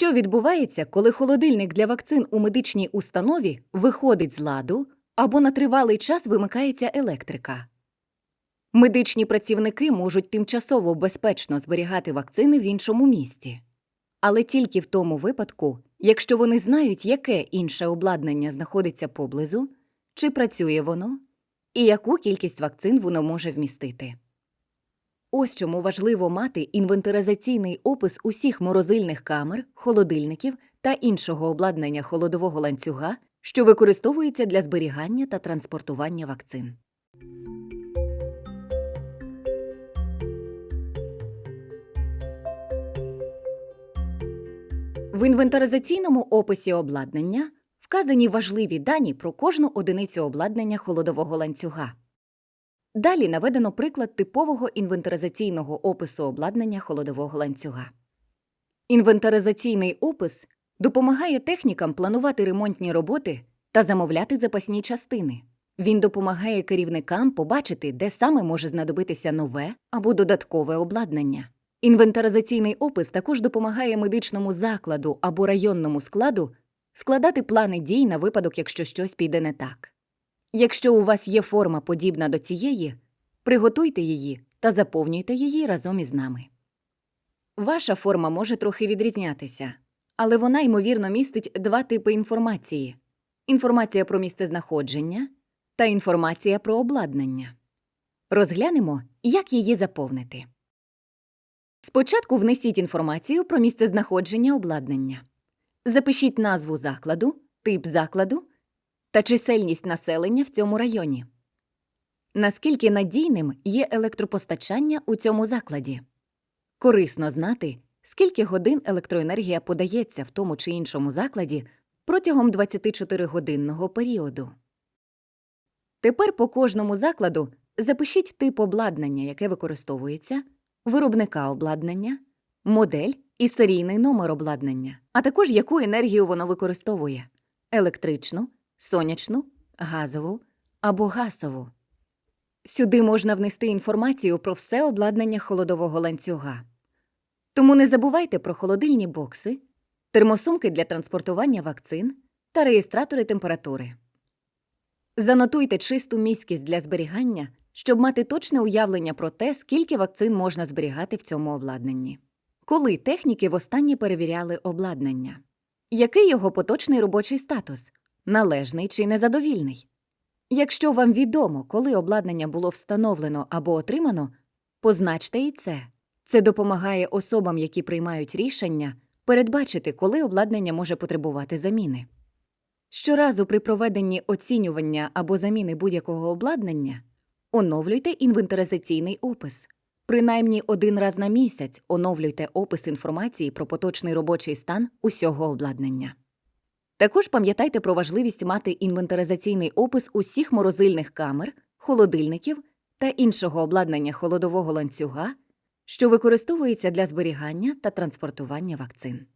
Що відбувається, коли холодильник для вакцин у медичній установі виходить з ладу або на тривалий час вимикається електрика? Медичні працівники можуть тимчасово безпечно зберігати вакцини в іншому місті, але тільки в тому випадку, якщо вони знають, яке інше обладнання знаходиться поблизу, чи працює воно, і яку кількість вакцин воно може вмістити. Ось чому важливо мати інвентаризаційний опис усіх морозильних камер, холодильників та іншого обладнання холодового ланцюга, що використовується для зберігання та транспортування вакцин. В інвентаризаційному описі обладнання вказані важливі дані про кожну одиницю обладнання холодового ланцюга. Далі наведено приклад типового інвентаризаційного опису обладнання холодового ланцюга. Інвентаризаційний опис допомагає технікам планувати ремонтні роботи та замовляти запасні частини. Він допомагає керівникам побачити, де саме може знадобитися нове або додаткове обладнання. Інвентаризаційний опис також допомагає медичному закладу або районному складу складати плани дій на випадок, якщо щось піде не так. Якщо у вас є форма подібна до цієї, приготуйте її та заповнюйте її разом із нами. Ваша форма може трохи відрізнятися, але вона, ймовірно, містить два типи інформації: інформація про місце знаходження та інформація про обладнання. Розглянемо, як її заповнити. Спочатку внесіть інформацію про місце знаходження обладнання. Запишіть назву закладу, тип закладу та чисельність населення в цьому районі. Наскільки надійним є електропостачання у цьому закладі? Корисно знати, скільки годин електроенергія подається в тому чи іншому закладі протягом 24-годинного періоду. Тепер по кожному закладу запишіть тип обладнання, яке використовується, виробника обладнання, модель і серійний номер обладнання, а також яку енергію воно використовує електричну, сонячну, газову або гасову. Сюди можна внести інформацію про все обладнання холодового ланцюга. Тому не забувайте про холодильні бокси, термосумки для транспортування вакцин та реєстратори температури. Занотуйте чисту міськість для зберігання, щоб мати точне уявлення про те, скільки вакцин можна зберігати в цьому обладнанні. Коли техніки востаннє перевіряли обладнання? Який його поточний робочий статус? Належний чи незадовільний? Якщо вам відомо, коли обладнання було встановлено або отримано, позначте і це. Це допомагає особам, які приймають рішення, передбачити, коли обладнання може потребувати заміни. Щоразу при проведенні оцінювання або заміни будь-якого обладнання оновлюйте інвентаризаційний опис. Принаймні один раз на місяць оновлюйте опис інформації про поточний робочий стан усього обладнання. Також пам'ятайте про важливість мати інвентаризаційний опис усіх морозильних камер, холодильників та іншого обладнання холодового ланцюга, що використовується для зберігання та транспортування вакцин.